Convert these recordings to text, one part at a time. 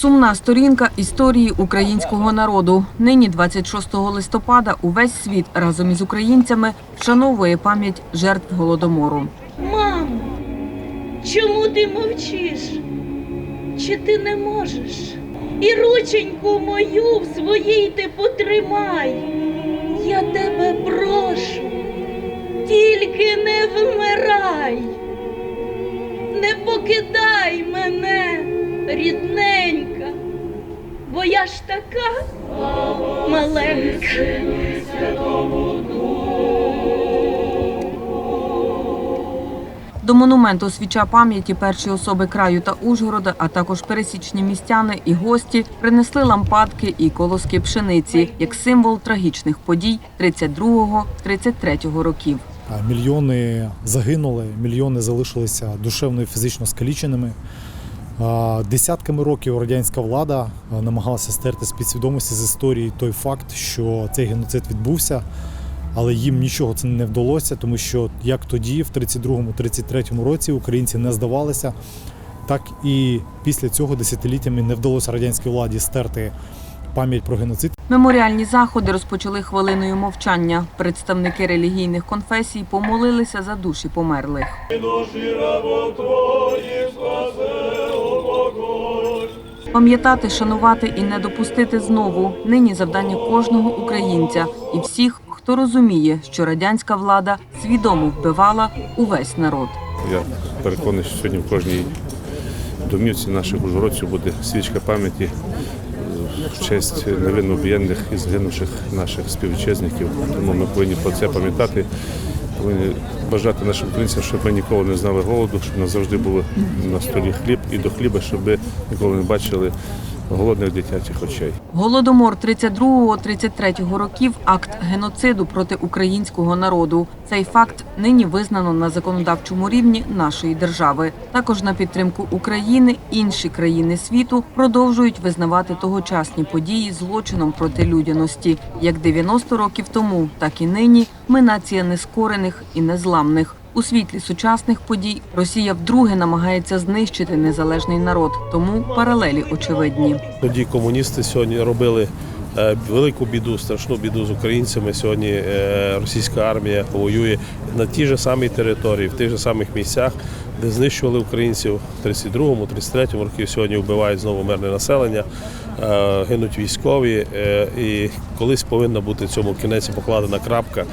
Сумна сторінка історії українського народу. Нині, 26 листопада, увесь світ разом із українцями вшановує пам'ять жертв голодомору. Мамо, чому ти мовчиш? Чи ти не можеш? І рученьку мою в своїй ти потримай. Я тебе прошу, тільки не вмирай, не покидай мене, рідненька, бо я ж така маленька. До монументу свіча пам'яті перші особи краю та Ужгорода, а також пересічні містяни і гості принесли лампадки і колоски пшениці як символ трагічних подій 32-33 років. Мільйони загинули, мільйони залишилися душевно і фізично скаліченими. Десятками років радянська влада намагалася стерти з підсвідомості з історії той факт, що цей геноцид відбувся, але їм нічого це не вдалося, тому що як тоді, в 32-33 році, українці не здавалися, так і після цього десятиліттями не вдалося радянській владі стерти пам'ять про геноцид. Меморіальні заходи розпочали хвилиною мовчання. Представники релігійних конфесій помолилися за душі померлих. Пам'ятати, шанувати і не допустити знову нині завдання кожного українця і всіх, хто розуміє, що радянська влада свідомо вбивала увесь народ. Я переконаний, що сьогодні в кожній домівці наших ужгородців буде свічка пам'яті в честь невинно об'єднаних і згинувших наших співвітчизників. Тому ми повинні про це пам'ятати. Повинні бажати нашим українцям, щоб ми ніколи не знали голоду, щоб у нас завжди був на столі хліб і до хліба, щоб ми ніколи не бачили голодних дитячих очей. Голодомор 32-33 років акт геноциду проти українського народу. Цей факт нині визнано на законодавчому рівні нашої держави. Також на підтримку України інші країни світу продовжують визнавати тогочасні події злочином проти людяності. Як 90 років тому, так і нині ми нація нескорених і незламних. У світлі сучасних подій Росія вдруге намагається знищити незалежний народ, тому паралелі очевидні. Тоді комуністи сьогодні робили е, велику біду, страшну біду з українцями. Сьогодні е, російська армія воює на тій же самій території, в тих же самих місцях, де знищували українців в 32-му, 33-му році. Сьогодні вбивають знову мирне населення, е, гинуть військові. І колись повинна бути цьому кінець покладена крапка.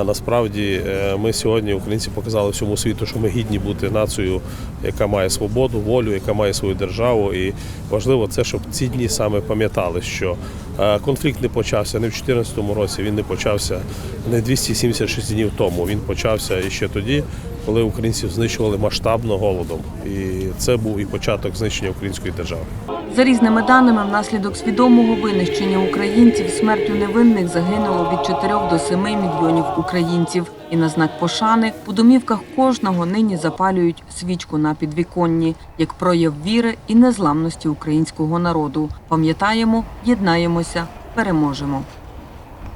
А насправді е, ми сьогодні, українці, показали всьому світу, що ми гідні бути нацією, яка має свободу, волю, яка має свою державу. І важливо це, щоб ці дні саме пам'ятали, що е, конфлікт не почався не в 2014 році, він не почався не 276 днів тому. Він почався іще тоді, коли українців знищували масштабно голодом. І це був і початок знищення української держави. За різними даними, внаслідок свідомого винищення українців смертю невинних загинуло від 4 до 7 мільйонів українців. І на знак пошани у домівках кожного нині запалюють свічку на підвіконні як прояв віри і незламності українського народу. Пам'ятаємо, єднаємося, переможемо.